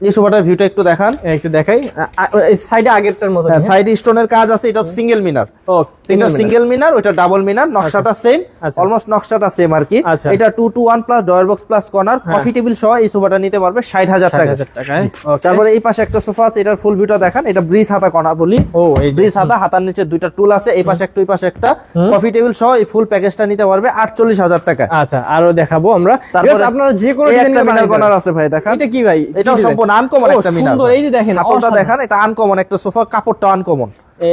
এই সোফাটার ভিউটা একটু দেখান। একটু দেখাই। সাইডে আগেরটার মতো স্টোনের কাজ আছে এটা সিঙ্গেল মিনার এটা সিঙ্গেল মিনার ওটা ডাবল মিনার নকশাটা সেম। অলমোস্ট নকশাটা সেম আর কি। এটা two two one plus drawer box plus corner coffee table সহ এই সোফাটা নিতে পারবে ষাট হাজার টাকা। হাজার টাকায়। ওকে তারপরে এই পাশে একটা সোফা আছে এটার ফুল ভিউটা দেখান এটা ব্রিজ হাতা কর্নার বলি। ব্রিজ হাতা হাতার নিচে দুইটা টুল আছে এই পাশে একটা ওই পাশে একটা। কফি টেবিল সহ এই ফুল প্যাকেজটা নিতে পারবে আটচল্লিশ হাজার টাকা। আচ্ছা আরও দেখাবো আমরা। তারপরে আপনারা যে কোনো একটা মিনার কর্নার আছে ভাই দেখান। এটা কি ভাই? সম্পূর্ণ আনকমন ও, একটা মিনার সুন্দর এই যে দেখেন কাপড়টা। দেখান এটা আনকমন একটা সোফা কাপড়টা আনকমন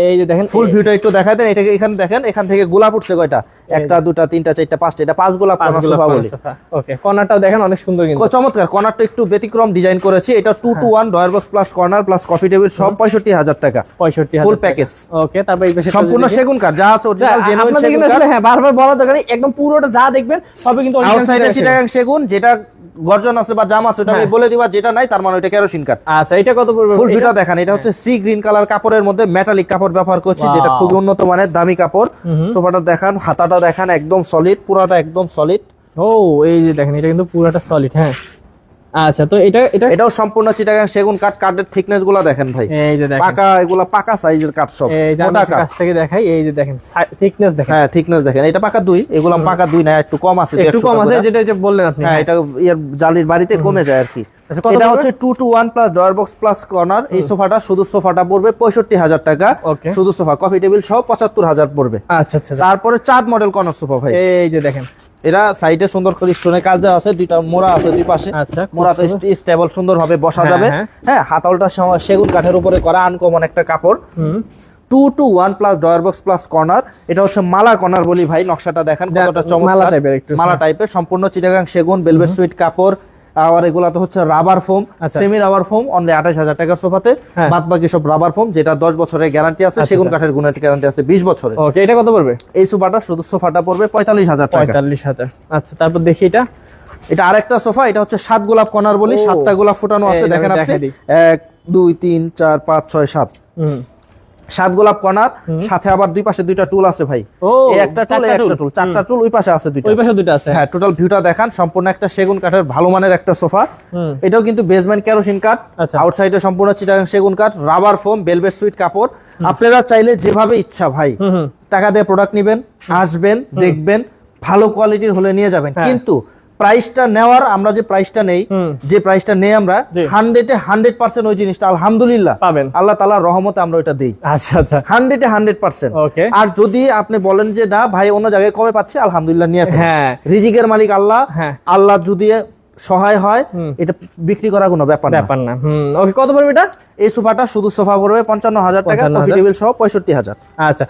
এই যে দেখেন ফুল ভিউটা একটু দেখাই দেন এটাকে এখানে দেখেন এখান থেকে গোলাপ উঠছে কয়টা? একটা দুটা তিনটা চারটা পাঁচটা এটা পাঁচ গোলাপ কর্নার সোফা বলি। ওকে কর্নারটাও দেখেন অনেক সুন্দর কিন্তু। চমৎকার কর্নারটা একটু ব্যতিক্রম ডিজাইন করেছি এটা two two one drawer box plus corner plus coffee table সব পঁয়ষট্টি হাজার টাকা। পঁয়ষট্টি ফুল প্যাকেজ ওকে তারপর এই সম্পূর্ণ সেগুন কাঠ যা আছে অরিজিনাল জেনুইন সেগুন কাঠ হ্যাঁ বারবার বলা দরকার একদম পুরোটা যা দেখবেন সবই কিন্তু সেগুন। সেগুন যেটা গর্জন আছে বা জাম আছে ওটা আমি হ্যাঁ। বলে দিবা যেটা নাই তার মানে ওটা কেরোসিন কাঠ আচ্ছা এটা কত পড়বে ফুল এটা? দেখেন এটা হচ্ছে সি গ্রিন কালার কাপড়ের মধ্যে মেটালিক কাপড় ব্যবহার করছি যেটা খুব উন্নত মানের দামি কাপড়। সোফাটা দেখান হাতাটা দেখান একদম সলিড পুরাটা একদম সলিড ও এই যে দেখেন এটা কিন্তু পুরাটা সলিড হ্যাঁ। আচ্ছা তো এটা এটা এটাও সম্পূর্ণ চিটাগাং সেগুন কাঠ কাঠের থিকনেসগুলা দেখেন ভাই। এই যে দেখেন। পাকা এগুলা পাকা সাইজের কাঠ সব মোটা কাঠ। কাছ থেকে দেখাই এই যে দেখেন থিকনেস দেখেন। হ্যাঁ থিকনেস দেখেন। এটা পাকা দুই এগুলা পাকা দুই না একটু কম আছে একটু কম আছে যেটা যে বললেন আপনি হ্যাঁ এটা ইয়ার জালির বাড়িতে কমে যায় আর কি। আচ্ছা, এটা হচ্ছে two two one plus drawer box plus corner এই সোফাটা শুধু সোফাটা পড়বে পঁয়ষট্টি হাজার টাকা. শুধু সোফা কফি টেবিল সহ পঁচাত্তর হাজার পড়বে। আচ্ছা আচ্ছা আচ্ছা। তারপরে চাঁদ মডেল কর্নার সোফা ভাই। এই যে দেখেন এরা সাইডে সুন্দর করে স্টোনে কাজ দেওয়া আছে দুইটা মোড়া আছে দুই পাশে। আচ্ছা, খুব মোড়া স্টেবল সুন্দর ভাবে বসা হ্যাঁ, যাবে। হ্যাঁ। হাতালটা হাতলটা সেগুন কাঠের উপরে করা আনকমন একটা কাপড়। হুম। Two two one plus drawer box plus corner এটা হচ্ছে মালা কর্নার বলি ভাই নকশাটা দেখেন কতটা চমৎকার। মালা টাইপের সম্পূর্ণ চিটাগাং সেগুন বেলভেট সুইট কাপড় আর এগুলা তো হচ্ছে rubber foam. Semi rubber foam only আঠাশ হাজার টাকার সোফাতে। হ্যাঁ। বাদ বাকি সব রাবার ফোম যেটা দশ বছরের গ্যারান্টি আছে আচ্ছা, সেগুন আচ্ছা। কাঠের গুণের গ্যারান্টি আছে বিশ বছরের। এটা কত পড়বে? এই সোফাটা শুধু সোফাটা পড়বে পঁয়তাল্লিশ হাজার পঁয়তাল্লিশ হাজার। আচ্ছা তারপর দেখি এটা। এটা আরেকটা সোফা এটা হচ্ছে সাত গোলাপ কর্নার বলি সাতটা গোলাপ ফুটানো আছে দেখেন আপনি। এক দুই তিন চার পাঁচ ছয় সাত। হুম। সাত গোলাপ কর্নার সাথে আবার দুই পাশে দুইটা টুল আছে ভাই। একটা টুল একটা টুল। চারটা টুল ওই পাশে আছে দুইটা। ওই পাশে দুটো আছে। হ্যাঁ টোটাল ভিউটা দেখান সম্পূর্ণ একটা সেগুন কাঠের ভালো মানের একটা সোফা। এটাও কিন্তু বেসমেন্ট কেরোসিন কাঠ আচ্ছা। আউটসাইডে সম্পূর্ণ চিটাগাং সেগুন কাঠ রাবার ফোম বেলভেট সুইট কাপড়। আপনারা চাইলে যেভাবে ইচ্ছা ভাই টাকা দিয়ে প্রোডাক্ট নেবেন আসবেন দেখবেন ভালো কোয়ালিটির হলে নিয়ে যাবেন। হ্যাঁ। কিন্তু প্রাইসটা নেওয়ার আমরা যে প্রাইসটা নেই যে প্রাইসটা নেই আমরা। হান্ড্রেডে হান্ড্রেড পার্সেন্ট ওই জিনিসটা আলহামদুলিল্লাহ। পাবেন। আল্লাহ তালার রহমতে আমরা ওইটা দিই। আচ্ছা আচ্ছা। হান্ড্রেডে হান্ড্রেড পার্সেন্ট Okay. আর যদি আপনি বলেন যে না ভাই অন্য জায়গায় কবে পাচ্ছে? আলহামদুলিল্লাহ নিয়ে ফেলেন। হ্যাঁ। রিজিকের মালিক আল্লাহ। হ্যাঁ। আল্লাহ যদি সহায় হয় এটা বিক্রি করা কোনো ব্যাপার না। ব্যাপার না। হুম। ওকে কত পড়বে এটা? এই সোফাটা শুধু সোফা পড়বে পঞ্চান্ন হাজার টাকা কফি টেবিল সহ পঁয়ষট্টি হাজার। আচ্ছা।